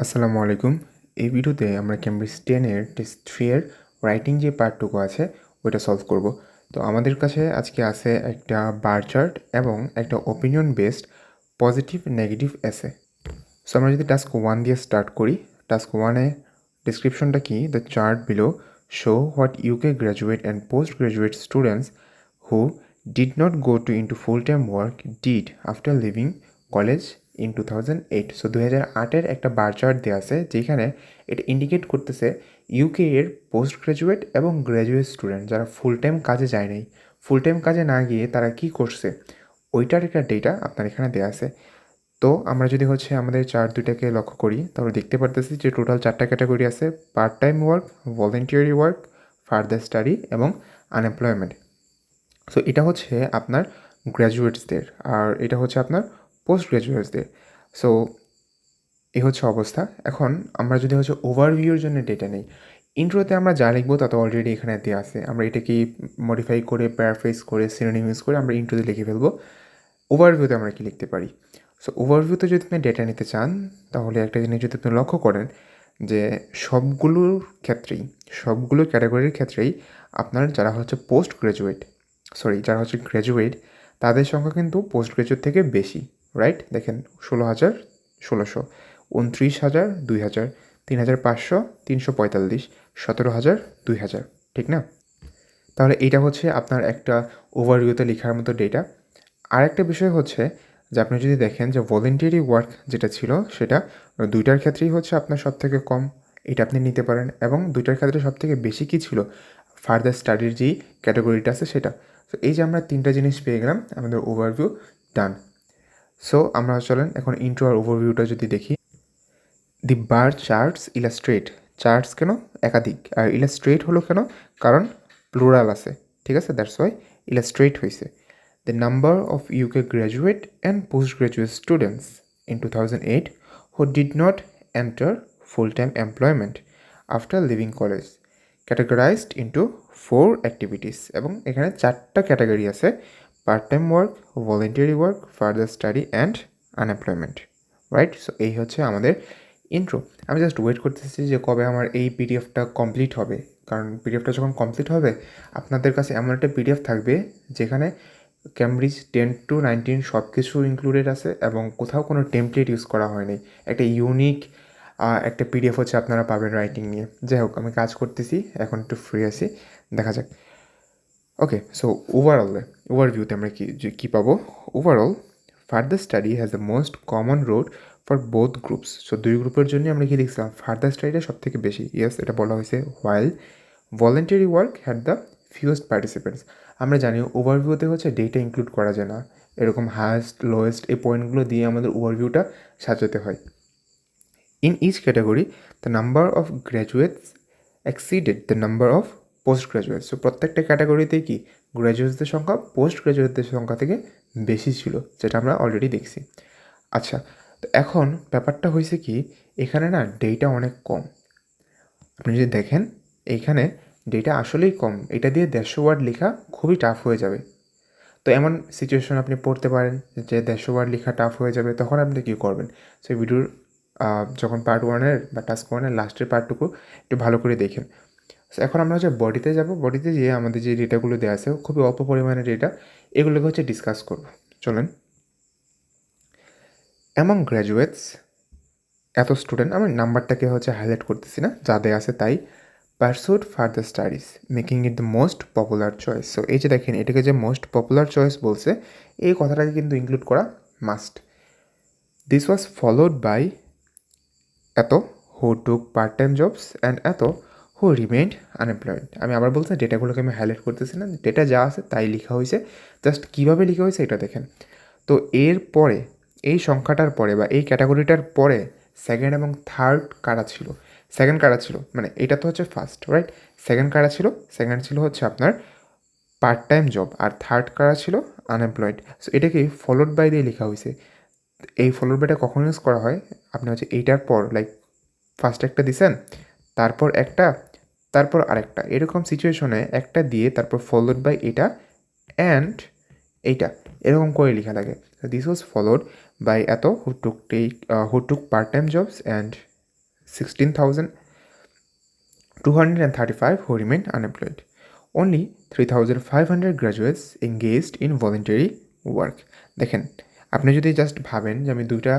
আসসালামু আলাইকুম। এই ভিডিওতে আমরা ক্যামব্রিজ টেনের টেস্ট থ্রি এর রাইটিং যে পার্টটুকু আছে, ওইটা সলভ করব। তো আমাদের কাছে আজকে আছে একটা বার চার্ট এবং একটা ওপিনিয়ন বেসড পজিটিভ নেগেটিভ এসে সো আমরা যদি টাস্ক ওয়ান দিয়ে স্টার্ট করি টাস্ক ওয়ানে ডিসক্রিপশনটা কি? The chart below show what UK graduate and post graduate students who did not go to into full time work did after leaving college in two thousand eight so দু হাজার আটের একটা bar chart দেওয়া আছে, যেখানে এটা indicate করতেছে UK এর পোস্ট গ্র্যাজুয়েট এবং গ্র্যাজুয়েট স্টুডেন্ট যারা ফুল টাইম কাজে যায় নাই। ফুল টাইম কাজে না গিয়ে তারা কি করছে? ওইটার একটা ডেটা আপনার এখানে দেওয়া আছে। তো, আমরা যদি হচ্ছে আমাদের চার দুইটাকে লক্ষ্য করি, তাহলে দেখতে পারতেছি যে টোটাল চারটা ক্যাটাগরি আছে part time work voluntary work further study এবং আনএমপ্লয়মেন্ট সো এটা হচ্ছে আপনার গ্র্যাজুয়েটসদের আর এটা হচ্ছে আপনার পোস্ট গ্র্যাজুয়েটসদের সো এই হচ্ছে অবস্থা। এখন আমরা যদি হচ্ছে ওভারভিউর জন্য ডেটা নেই ইন্ট্রোতে আমরা যা লিখব তা তো অলরেডি এখানে দেওয়া আছে। আমরা এটাকে মডিফাই করে প্যারাফ্রেস করে সিনোনিম ইউজ করে আমরা ইন্ট্রোতে লিখে ফেলব। ওভারভিউতে আমরা কি লিখতে পারি? সো ওভারভিউতে যদি আপনি ডেটা নিতে চান, তাহলে একটা জিনিস যদি আপনি লক্ষ্য করেন যে সবগুলোর ক্ষেত্রেই, সবগুলো ক্যাটাগরির ক্ষেত্রেই আপনার যারা হচ্ছে পোস্ট গ্র্যাজুয়েট সরি যারা হচ্ছে গ্র্যাজুয়েট তাদের সংখ্যা কিন্তু পোস্ট গ্র্যাজুয়েট থেকে বেশি। রাইট দেখেন, ষোলো হাজার ষোলোশো, উনত্রিশ হাজার দুই হাজার, তিন হাজার পাঁচশো, তিনশো পঁয়তাল্লিশ, সতেরো হাজার দুই হাজার। ঠিক না? তাহলে এইটা হচ্ছে আপনার একটা ওভারভিউতে লেখার মতো ডেটা আর একটা বিষয় হচ্ছে যে আপনি যদি দেখেন যে ভলেন্টিয়ারি ওয়ার্ক যেটা ছিল, সেটা দুইটার ক্ষেত্রেই হচ্ছে আপনার সব থেকে কম, এটা আপনি নিতে পারেন। এবং দুইটার ক্ষেত্রে সব থেকে বেশি কী ছিল? ফার্দার স্টাডির যেই ক্যাটাগরিটা আছে সেটা। তো এই যে আমরা তিনটা জিনিস পেয়ে গেলাম, আমাদের ওভারভিউ ডান সো আমরা চলেন এখন ইন্ট্রো আর ওভারভিউটা যদি দেখি। The bar charts illustrate charts কেন? একাধিক। আর ইলাস্ট্রেট হলো কেন? কারণ প্লুরাল আছে। ঠিক আছে? দ্যাটস ওয়াই ইলাস্ট্রেট হয়েছে the number of UK graduate and post graduate students in two thousand eight who did not enter full time employment after leaving college categorized into four activities এবং এখানে চারটা category আছে। Part time work voluntary work further study and unemployment right so এই হচ্ছে আমাদের intro আমি just wait করতেছি যে কবে আমার এই পিডিএফটা কমপ্লিট হবে। কারণ পিডিএফটা যখন কমপ্লিট হবে, আপনাদের কাছে এমন একটা পিডিএফ থাকবে যেখানে ক্যামব্রিজ টেন টু নাইনটিন সব কিছু ইনক্লুডেড আছে এবং কোথাও কোনো টেমপ্লেট ইউজ করা হয়নি। একটা ইউনিক একটা পিডিএফ হচ্ছে আপনারা পাবেন রাইটিং নিয়ে। যাই হোক, আমি কাজ করতেছি, এখন একটু ফ্রি আছি। দেখা যাক। ওকে সো ওভারঅলে ওভারভিউতে আমরা কী কী পাবো? Overall further study has the most common road for both groups so দুই গ্রুপের জন্য আমরা কি দেখছিলাম? ফার্দার স্টাডিটা সব থেকে বেশি। ইয়েস এটা বলা হয়েছে while voluntary work had the fewest participants আমরা জানি ওভারভিউতে হচ্ছে ডেটা ইনক্লুড করা যায় না। এরকম হায়েস্ট লোয়েস্ট এই পয়েন্টগুলো দিয়ে আমাদের ওভারভিউটা সাজাতে হয়। In each category the number of graduates exceeded the number of post graduates so প্রত্যেকটা ক্যাটাগরিতেই কি গ্র্যাজুয়েটদের সংখ্যা পোস্ট গ্র্যাজুয়েটদের সংখ্যা থেকে বেশি ছিল, যেটা আমরা অলরেডি দেখছি। আচ্ছা তো এখন ব্যাপারটা হয়েছে কি, এখানে না ডেটা অনেক কম। আপনি যদি দেখেন এইখানে ডেটা আসলেই কম। এটা দিয়ে দেড়শো ওয়ার্ড লেখা খুবই টাফ হয়ে যাবে। তো এমন সিচুয়েশন আপনি পড়তে পারেন যে দেড়শো ওয়ার্ড লেখা টাফ হয়ে যাবে, তখন আপনি কী করবেন? সেই ভিডিওর যখন পার্ট ওয়ানের বা টাস্ক ওয়ানের লাস্টের পার্টটুকু একটু ভালো করে দেখেন। এখন আমরা হচ্ছে বডিতে যাব। বডিতে গিয়ে আমাদের যে ডেটাগুলো দেওয়া আছে, খুবই অল্প পরিমাণে ডেটা এগুলোকে হচ্ছে ডিসকাস করব। চলেন। অ্যামং গ্র্যাজুয়েটস এত স্টুডেন্ট আমি নাম্বারটাকে হচ্ছে হাইলাইট করতেছি না, যা দেওয়া আছে তাই। Pursued further studies making it the most popular choice so এই যে দেখেন, এটাকে যে মোস্ট পপুলার চয়েস বলছে, এই কথাটাকে কিন্তু ইনক্লুড করা must this was followed by এত who took part time jobs and এত হু রিমেন্ড আনএমপ্লয়েড আমি আবার বলতে ডেটাগুলোকে আমি হাইলাইট করতেছি না। ডেটা যা আছে তাই লেখা হয়েছে। জাস্ট কীভাবে লেখা হয়েছে এটা দেখেন। তো এর পরে, এই সংখ্যাটার পরে বা এই ক্যাটাগরিটার পরে সেকেন্ড এবং থার্ড কারা ছিল? সেকেন্ড কারা ছিল? মানে এটা তো হচ্ছে ফার্স্ট রাইট সেকেন্ড কারা ছিল? সেকেন্ড ছিল হচ্ছে আপনার পার্ট টাইম জব আর থার্ড কারা ছিল? আনএমপ্লয়েড সো এটাকে ফলোড বাই দিয়ে লেখা হয়েছে। এই ফলোড বাইটা কখন ইউজ করা হয়? আপনি হচ্ছে এইটার পর লাইক ফার্স্ট একটা দিছেন, তারপর একটা তারপর আরেকটা। এরকম সিচুয়েশনে একটা দিয়ে তারপর ফলোড বাই এটা অ্যান্ড এইটা। এরকম করে লেখা থাকে। দিস ওয়াজ ফলোড বাই এত who took take who took part time jobs and sixteen thousand two hundred and thirty five who remain unemployed only three thousand five hundred graduates engaged in voluntary work দেখেন, আপনি যদি just ভাবেন যে আমি দুইটা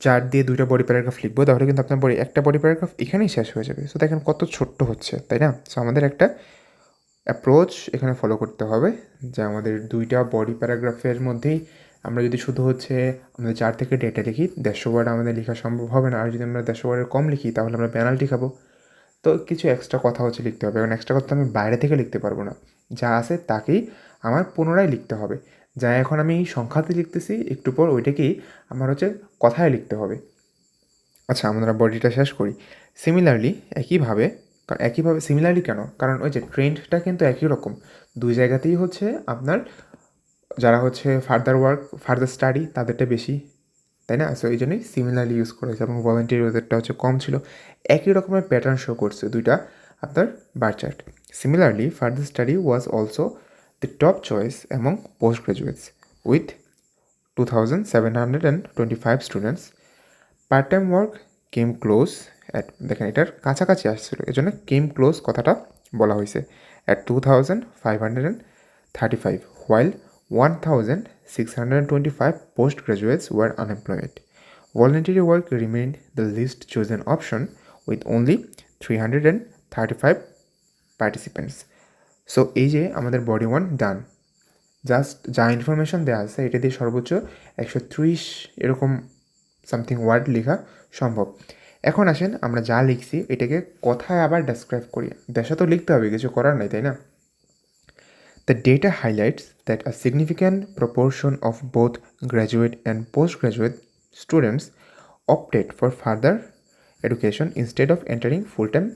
চার দিয়ে দুইটা বডি প্যারাগ্রাফ লিখব, তাহলে কিন্তু আপনার বডি একটা বডি প্যারাগ্রাফ এখানেই শেষ হয়ে যাবে। সো দেখেন কত ছোট্ট হচ্ছে, তাই না? সো আমাদের একটা অ্যাপ্রোচ এখানে ফলো করতে হবে, যে আমাদের দুইটা বডি প্যারাগ্রাফের মধ্যেই আমরা যদি শুধু হচ্ছে আমাদের চার থেকে ডেটা লিখি, দেড়শো ওয়ার্ড আমাদের লেখা সম্ভব হবে না। আর যদি আমরা দেড়শো ওয়ার্ডের কম লিখি, তাহলে আমরা পেনাল্টি খাব। তো কিছু এক্সট্রা কথা হচ্ছে লিখতে হবে, কারণ এক্সট্রা কথা আমি বাইরে থেকে লিখতে পারব না। যা আছে তাকেই আমার পুনরায় লিখতে হবে। যা এখন আমি সংখ্যাতে লিখতেছি, একটু পর ওইটাকেই আমার হচ্ছে কথায় লিখতে হবে। আচ্ছা আমরা বডিটা শেষ করি। সিমিলারলি একইভাবে কারণ একইভাবে সিমিলারলি কেন? কারণ ওই যে ট্রেন্ডটা কিন্তু একই রকম। দুই জায়গাতেই হচ্ছে আপনার, যারা হচ্ছে ফার্দার ওয়ার্ক ফার্দার স্টাডি তাদেরটা বেশি, তাই না? সো এই জন্যই সিমিলারলি ইউজ করেছে এবং ভলেন্টিয়ার ওদেরটা হচ্ছে কম ছিল। একই রকমের প্যাটার্ন শো করছে দুইটা আপনার bar chart similarly further study was also the top choice among post graduates with two thousand seven hundred and twenty five students part time work came close at দেখেন, এটার কাছাকাছি আসছিল। এই জন্য কেম ক্লোজ কথাটা বলা হয়েছে। At two thousand five hundred and thirty five while one thousand six hundred and twenty five post graduates were unemployed voluntary work remained the least chosen option with only 335 participants. So এই যে আমাদের body one done just যা information দেওয়া আছে, এটা দিয়ে সর্বোচ্চ একশো ত্রিশ এরকম সামথিং ওয়ার্ড লেখা সম্ভব। এখন আসেন, আমরা যা লিখছি, এটাকে কথায় আবার ডেসক্রাইব করি। দেশে তো লিখতে হবে, কিছু করার নাই, তাই না? The data highlights that a significant proportion of both graduate and post graduate students opted for further education instead of entering full time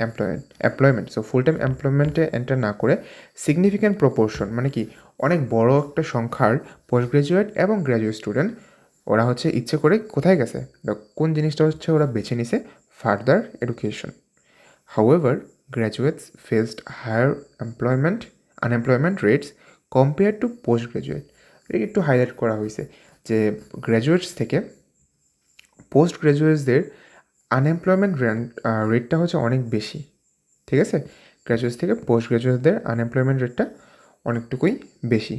employment employment so full time এমপ্লয়মেন্টে enter না করে সিগনিফিক্যান্ট প্রপোর্শন মানে কি, অনেক বড় একটা সংখ্যার post graduate এবং graduate student ওরা হচ্ছে ইচ্ছে করে কোথায় গেছে? বা কোন জিনিসটা হচ্ছে ওরা বেছে নিছে? Further education however graduates faced higher employment unemployment rates compare to post graduate এটা একটু হাইলাইট করা হয়েছে যে গ্র্যাজুয়েটস থেকে পোস্ট গ্র্যাজুয়েটসদের আনএমপ্লয়মেন্ট রেটটা হচ্ছে অনেক বেশি, ঠিক আছে? গ্র্যাজুয়েটস থেকে পোস্ট গ্র্যাজুয়েটদের আনএমপ্লয়মেন্ট রেটটা অনেকটুকুই বেশি।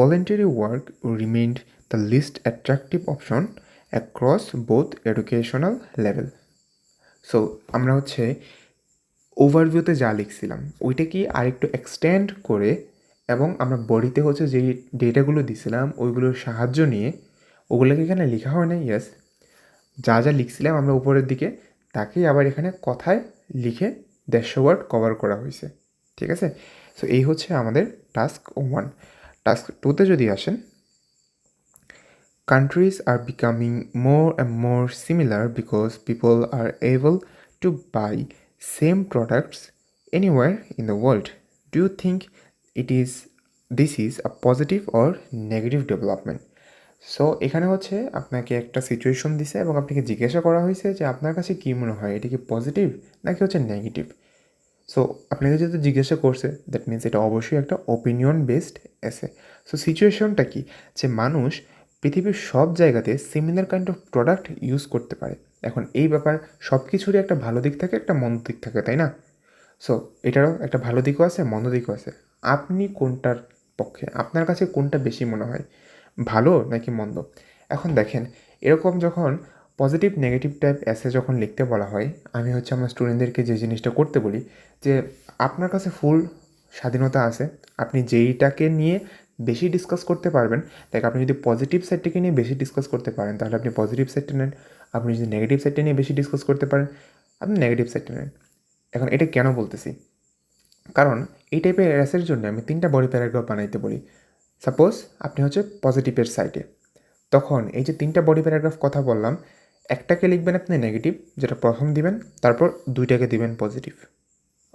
Voluntary work remained the least attractive option across both educational level. So আমরা হচ্ছে ওভারভিউতে যা লিখছিলাম, ওইটাকে আরেকটু এক্সটেন্ড করে এবং আমরা বডিতে হচ্ছে যেই ডেটাগুলো দিছিলাম, ওইগুলোর সাহায্য নিয়ে, ওগুলোকে এখানে লেখা হয় না ইয়েস যা যা লিখছিলাম আমরা উপরের দিকে, তাকেই আবার এখানে কথায় লিখে দেড়শো ওয়ার্ড কভার করা হয়েছে। ঠিক আছে? সো এই হচ্ছে আমাদের টাস্ক ওয়ান টাস্ক টুতে যদি আসেন countries are becoming more and more similar because people are able to buy same products anywhere in the world do you think it is this is a positive or negative development so এখানে হচ্ছে আপনাকে একটা situation দিছে এবং আপনাকে জিজ্ঞাসা করা হয়েছে যে আপনার কাছে কী মনে হয়? এটা কি পজিটিভ নাকি হচ্ছে নেগেটিভ সো আপনাকে যেহেতু জিজ্ঞাসা করছে দ্যাট মিনস এটা অবশ্যই একটা ওপিনিয়ন বেসড এসে সো সিচুয়েশনটা কি? যে মানুষ পৃথিবীর সব জায়গাতে similar kind of product use করতে পারে। এখন এই ব্যাপার সব কিছুরই একটা ভালো দিক থাকে, একটা মন্দ দিক থাকে, তাই না? সো এটারও একটা ভালো দিকও আছে, মন্দ দিকও আছে। আপনি কোনটার পক্ষে, আপনার কাছে কোনটা বেশি মনে হয়? ভালো নাকি মন্দ? এখন দেখেন, এরকম যখন পজিটিভ নেগেটিভ টাইপ অ্যাসে যখন লিখতে বলা হয়, আমি হচ্ছে আমার স্টুডেন্টদেরকে যে জিনিসটা করতে বলি, যে আপনার কাছে ফুল স্বাধীনতা আছে, আপনি যেইটাকে নিয়ে বেশি ডিসকাস করতে পারবেন লাইক আপনি যদি পজিটিভ সাইডটাকে নিয়ে বেশি ডিসকাস করতে পারেন, তাহলে আপনি পজিটিভ সাইডটা নেন, আপনি যদি নেগেটিভ সাইডটা নিয়ে বেশি ডিসকাস করতে পারেন, আপনি নেগেটিভ সাইডটা নেন। এখন এটা কেন বলতেছি? কারণ এই টাইপের অ্যাসের জন্য আমি তিনটা বডি প্যারাগ্রাফ বানাইতে বলি। সাপোজ আপনি হচ্ছে পজিটিভের সাইডে তখন এই যে তিনটা বডি প্যারাগ্রাফ কথা বললাম, একটাকে লিখবেন আপনি নেগেটিভ যেটা প্রথম দিবেন, তারপর দুইটাকে দিবেন পজিটিভ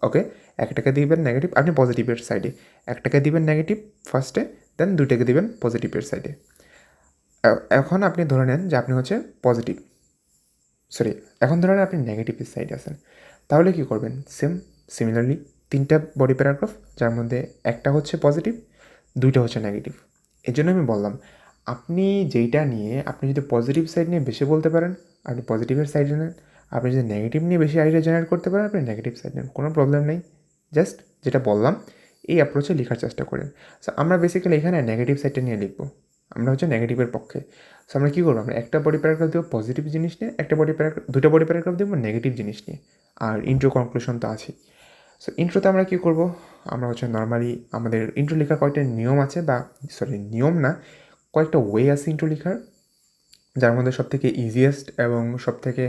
ওকে একটাকে দিবেন নেগেটিভ আপনি পজিটিভের সাইডে একটাকে দিবেন নেগেটিভ ফার্স্টে দেন দুইটাকে দিবেন পজিটিভের সাইডে এখন আপনি ধরে নেন যে আপনি হচ্ছে পজিটিভ সরি এখন ধরে নেন আপনি নেগেটিভের সাইডে আছেন। তাহলে কি করবেন? সেম সিমিলারলি তিনটা বডি প্যারাগ্রাফ যার মধ্যে একটা হচ্ছে পজিটিভ দুইটা হচ্ছে নেগেটিভ এই জন্য আমি বললাম, আপনি যেইটা নিয়ে, আপনি যদি পজিটিভ সাইড নিয়ে বেশি বলতে পারেন, আপনি পজিটিভের সাইডে নেন। আপনি যদি নেগেটিভ নিয়ে বেশি আইডিয়া জেনারেট করতে পারেন, আপনি নেগেটিভ সাইড নেন। কোনো প্রবলেম নেই। জাস্ট যেটা বললাম, এই অ্যাপ্রোচে লেখার চেষ্টা করেন। সো আমরা বেসিক্যালি এখানে নেগেটিভ সাইডটা নিয়ে লিখব। আমরা হচ্ছে নেগেটিভের পক্ষে। সো আমরা কী করব? আমরা একটা বডি প্যারাগ্রাফ দেবো পজিটিভ জিনিস নিয়ে, একটা বডি প্যারাগ্রাফ দুটো বডি প্যারাগ্রাফ দেবো নেগেটিভ জিনিস নিয়ে। আর ইন্ট্রো কনক্লুশন তো আছেই। সো ইন্ট্রোতে আমরা কী করব? আমরা হচ্ছে নর্মালি আমাদের ইন্ট্রো লেখার কয়েকটা নিয়ম আছে বা সরি নিয়ম না, কয়েকটা ওয়ে আছে ইন্ট্রো লেখার যার মধ্যে সব থেকে ইজিয়েস্ট এবং সব থেকে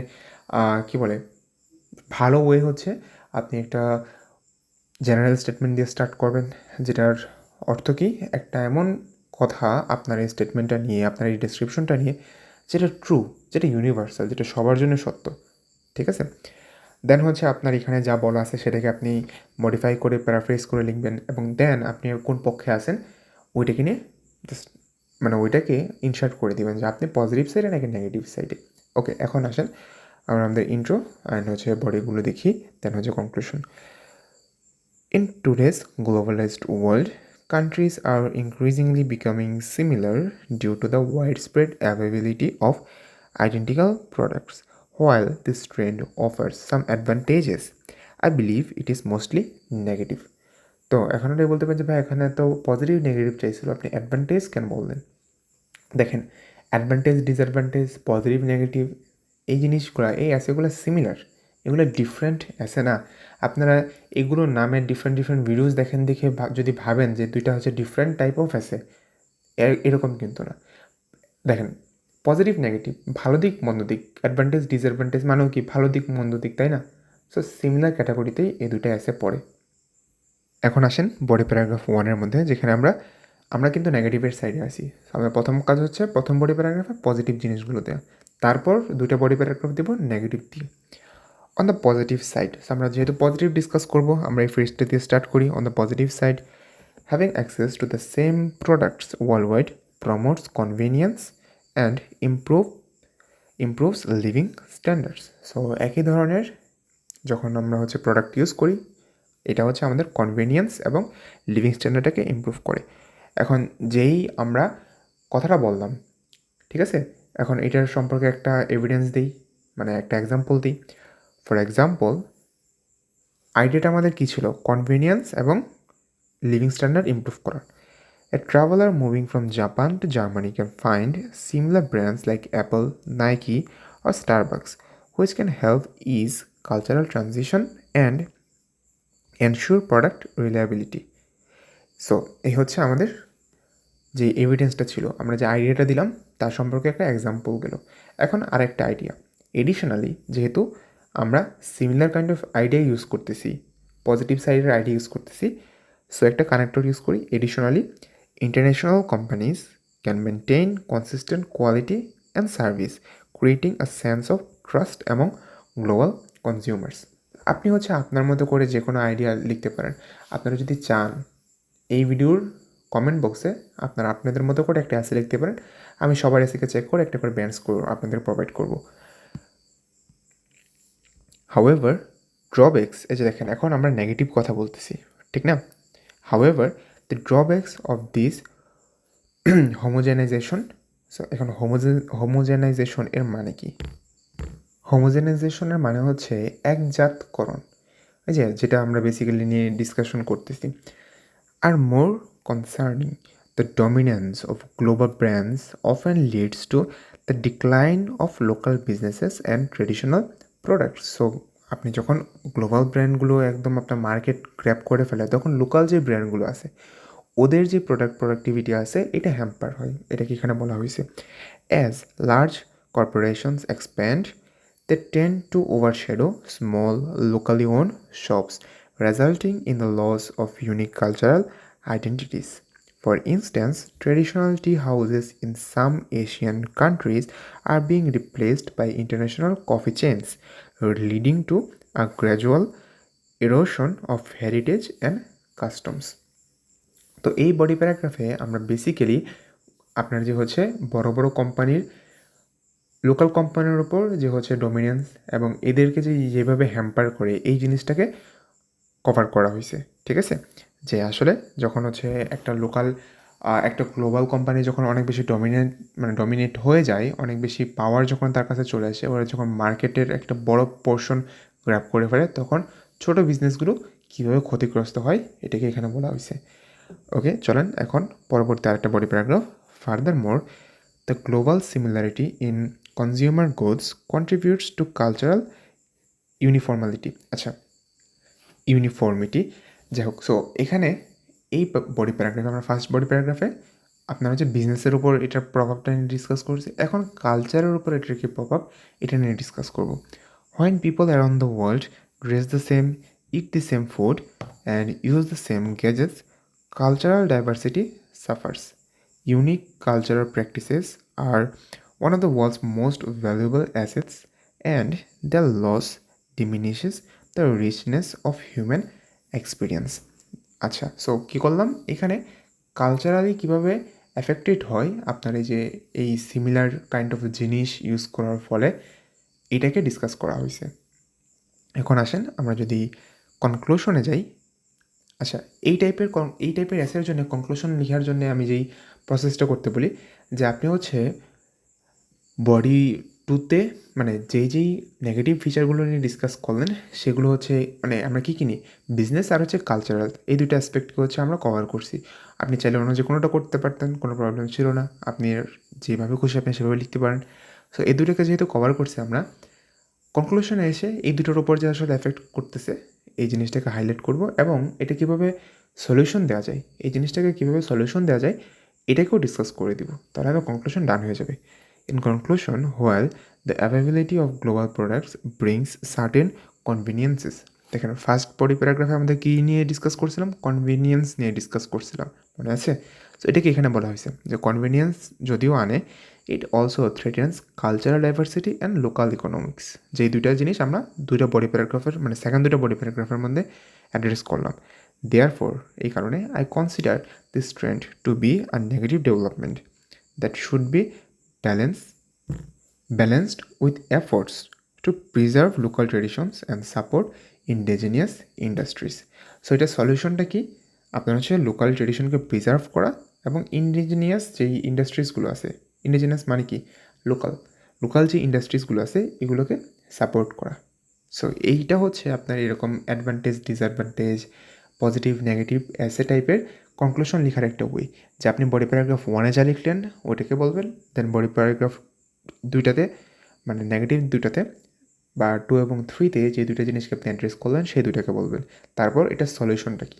কী বলে, ভালো ওয়ে হচ্ছে আপনি একটা জেনারেল স্টেটমেন্ট দিয়ে স্টার্ট করবেন, যেটার অর্থ কী? একটা এমন কথা আপনার এই স্টেটমেন্টটা নিয়ে, আপনার এই ডেসক্রিপশনটা নিয়ে, যেটা ট্রু যেটা ইউনিভার্সাল যেটা সবার জন্য সত্য, ঠিক আছে? দেন হচ্ছে আপনার এখানে যা বলা আছে সেটাকে আপনি মডিফাই করে প্যারাফ্রেস করে লিখবেন এবং দেন আপনি কোন পক্ষে আছেন ওইটাকে নিয়ে জাস্ট মানে ওইটাকে ইনসার্ট করে দিবেন যে আপনি পজিটিভ সাইডে নাকি নেগেটিভ সাইডে ওকে এখন আসেন আমরা আমাদের ইন্ট্রো অ্যান্ড হচ্ছে বডিগুলো দেখি দেন হচ্ছে conclusion In today's globalized world, countries are increasingly becoming similar due to the widespread availability of identical products. While this trend offers some advantages, I believe it is mostly negative. তো এখন এটাই বলতে পারেন যে ভাই এখানে তো পজিটিভ নেগেটিভ চাইছিল আপনি অ্যাডভান্টেজ কেন বললেন? দেখেন অ্যাডভান্টেজ ডিসঅ্যাডভান্টেজ পজিটিভ নেগেটিভ এই জিনিসগুলো এই অ্যাসেগুলো সিমিলার এগুলো ডিফারেন্ট অ্যাসে না। আপনারা এগুলোর নামে ডিফারেন্ট ডিফারেন্ট ভিডিওস দেখেন দেখে যদি ভাবেন যে দুইটা হচ্ছে ডিফারেন্ট টাইপ অফ অ্যাসে এরকম কিন্তু না। দেখেন পজিটিভ নেগেটিভ ভালো দিক, মন্দ দিক অ্যাডভান্টেজ ডিসঅ্যাডভান্টেজ মানেও কি ভালো দিক, মন্দ দিক, তাই না? সো সিমিলার ক্যাটাগরিতেই এই দুইটা অ্যাসে পড়ে এখন আসেন বডি প্যারাগ্রাফ ওয়ানের মধ্যে, যেখানে আমরা আমরা কিন্তু নেগেটিভের সাইডে আসি আমাদের প্রথম কাজ হচ্ছে প্রথম বডি প্যারাগ্রাফে পজিটিভ জিনিসগুলো দেওয়া তারপর দুইটা বডি প্যারাগ্রাফ দেবো নেগেটিভ দিয়ে অন দ্য পজিটিভ সাইড আমরা যেহেতু পজিটিভ ডিসকাস করব, আমরা এই ফ্রিজটা দিয়ে স্টার্ট করি on the positive side having access to the same products worldwide promotes convenience and improve improves living standards so একই ধরনের যখন আমরা হচ্ছে প্রোডাক্ট ইউজ করি, এটা হচ্ছে আমাদের কনভিনিয়েন্স এবং লিভিং স্ট্যান্ডার্ডটাকে ইমপ্রুভ করে। এখন যেই আমরা কথাটা বললাম, ঠিক আছে? এখন এটার সম্পর্কে একটা এভিডেন্স দিই মানে একটা এক্সাম্পল দিই। ফর এক্সাম্পল আইডিয়াটা আমাদের কী ছিল? কনভিনিয়েন্স এবং লিভিং স্ট্যান্ডার্ড ইমপ্রুভ করা A traveler moving from Japan to Germany can find similar brands like Apple, Nike, or Starbucks, which can help ease cultural transition and ensure product reliability. So এই হচ্ছে আমাদের যে এভিডেন্সটা ছিল আমরা যে আইডিয়াটা দিলাম তার সম্পর্কে একটা এক্সাম্পল গেল এখন আরেকটা আইডিয়া এডিশনালি যেহেতু আমরা similar kind of idea use করতেছি পজিটিভ সাইডের আইডিয়া ইউজ করতেছি সো একটা কানেক্টর ইউজ করি additionally international companies can maintain consistent quality and service creating a sense of trust এবং গ্লোবাল কনজিউমার্স আপনি হচ্ছে আপনার মতো করে যে কোনো আইডিয়া লিখতে পারেন। আপনারা যদি চান, এই ভিডিওর কমেন্ট বক্সে আপনারা আপনাদের মতো করে একটা অ্যাসে লিখতে পারেন। আমি সবার এসিকে চেক করে একটা করে ব্যান্ডস করব আপনাদের প্রোভাইড করব। হাউএভার ড্রব্যাক্স এই যে দেখেন, এখন আমরা নেগেটিভ কথা বলতেছি, ঠিক না? However the drawbacks of this homogenization so এখন হোমোজে হোমোজেনাইজেশন এর মানে কি? হোমোজেনাইজেশনের মানে হচ্ছে একজাতকরণ, এই যে যেটা আমরা বেসিক্যালি নিয়ে ডিসকাশন করতেছি। আর more concerning the dominance of global brands often leads to the decline of local businesses and traditional products so আপনি যখন গ্লোবাল ব্র্যান্ডগুলো একদম আপনার মার্কেট গ্র্যাপ করে ফেলে, তখন লোকাল যে ব্র্যান্ডগুলো আছে, ওদের যে প্রোডাক্ট প্রোডাক্টিভিটি আছে, এটা হ্যাম্পার হয়। এটা কি এখানে বলা হয়েছে as large corporations expand they tend to overshadow small locally owned shops resulting in the loss of unique cultural identities for instance traditional tea houses in some Asian countries are being replaced by international coffee chains leading to a gradual erosion of heritage and customs. তো এই body প্যারাগ্রাফে আমরা basically আপনার যে হচ্ছে বড় বড় কোম্পানির local কোম্পানির ওপর যে হচ্ছে ডোমিনেন্স এবং এদেরকে যে যেভাবে হ্যাম্পার করে এই জিনিসটাকে কভার করা হয়েছে, ঠিক আছে যে আসলে যখন হচ্ছে একটা লোকাল একটা গ্লোবাল কোম্পানি যখন অনেক বেশি ডমিনেট মানে ডমিনেট হয়ে যায়, অনেক বেশি পাওয়ার যখন তার কাছে চলে আসে, ওরা যখন মার্কেটের একটা বড় পোর্শন গ্র্যাপ করে ফেলে, তখন ছোট বিজনেসগুলো কীভাবে ক্ষতিগ্রস্ত হয়, এটাকে এখানে বলা হয়েছে। ওকে চলেন এখন পরবর্তী আরেকটা body paragraph furthermore the global similarity in consumer goods contributes to cultural uniformality আচ্ছা ইউনিফর্মিটি যাই হোক সো এখানে এই বডি প্যারাগ্রাফে আমরা ফার্স্ট বডি প্যারাগ্রাফে আপনারা হচ্ছে বিজনেসের উপর এটার প্রভাবটা নিয়ে ডিসকাস করছি, এখন কালচারের উপর এটার কী প্রভাব, এটা নিয়ে ডিসকাস করব। When people around the world dress the same eat the same food and use the same gadgets cultural diversity suffers unique cultural practices are one of the world's most valuable assets and their loss diminishes the richness of human experience. আচ্ছা so কী করলাম? এখানে culturally কীভাবে affected হয় আপনার এই যে, এই সিমিলার কাইন্ড অফ জিনিস ইউজ করার ফলে, এটাকে ডিসকাস করা হয়েছে। এখন আসেন, আমরা যদি কনক্লুশনে যাই। আচ্ছা এই টাইপের এই টাইপের অ্যাসের জন্য কনক্লুশন লেখার জন্য আমি যেই প্রসেসটা করতে বলি, যে আপনি হচ্ছে বডি টুতে মানে যেই যেই নেগেটিভ ফিচারগুলো নিয়ে ডিসকাস করলেন, সেগুলো হচ্ছে মানে আমরা কী কিনি বিজনেস আর হচ্ছে কালচারাল এই দুটো অ্যাসপেক্টকে হচ্ছে আমরা কভার করছি। আপনি চাইলে অন্য যে কোনোটা করতে পারতেন, কোনো প্রবলেম ছিল না। আপনি যেভাবে খুশি আপনি সেভাবে লিখতে পারেন। সো এই দুটোকে যেহেতু কভার করছি আমরা কনক্লুশনে এসে এই দুটোর ওপর যে আসলে এফেক্ট করতেছে, এই জিনিসটাকে হাইলাইট করব এবং এটা কীভাবে সলিউশন দেওয়া যায়, এই জিনিসটাকে কীভাবে সলিউশন দেওয়া যায়, এটাকেও ডিসকাস করে দিব। তাহলে আমার কনক্লুশন ডান হয়ে যাবে। In conclusion, while the availability of global products brings certain conveniences. দেখেন ফার্স্ট বডি প্যারাগ্রাফে আমাদের কী নিয়ে ডিসকাস করছিলাম? কনভিনিয়েন্স নিয়ে ডিসকাস করছিলাম মনে আছে? সো এটাকে এখানে বলা হয়েছে যে কনভিনিয়েন্স যদিও আনে it also threatens cultural diversity and local economics যে দুইটা জিনিস আমরা দুইটা বডি প্যারাগ্রাফের মানে সেকেন্ড দুইটা বডি প্যারাগ্রাফের মধ্যে অ্যাড্রেস করলাম। দেয়ার ফর এই কারণে I consider this trend to be a negative development that should be balance balanced with efforts to preserve local traditions and support indigenous industries. So এটা সলিউশনটা কি? আপনার হচ্ছে লোকাল ট্রেডিশনকে প্রিজার্ভ করা এবং ইন্ডিজিনিয়াস যেই ইন্ডাস্ট্রিজগুলো আছে ইন্ডিজিনিয়াস মানে কি? লোকাল লোকাল যে ইন্ডাস্ট্রিজগুলো আছে, এগুলোকে সাপোর্ট করা। সো এইটা হচ্ছে আপনার এরকম advantage disadvantage positive negative essay টাইপের কনক্লুশন লেখার একটা ওয়ে যে আপনি বডি প্যারাগ্রাফ ওয়ানে যা লিখলেন, ওইটাকে বলবেন দেন বডি প্যারাগ্রাফ দুইটাতে মানে নেগেটিভ দুইটাতে, বা টু এবং থ্রিতে যে দুইটা জিনিসকে আপনি অ্যাড্রেস করলেন, সেই দুইটাকে বলবেন। তারপর এটা সলিউশনটা কী?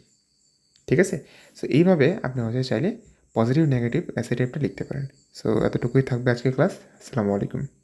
ঠিক আছে? সো এইভাবে আপনি হচ্ছে চাইলে পজিটিভ নেগেটিভ অ্যাসে টাইপটা লিখতে পারেন। সো এতটুকুই থাকবে আজকে ক্লাস আসসালামু আলাইকুম।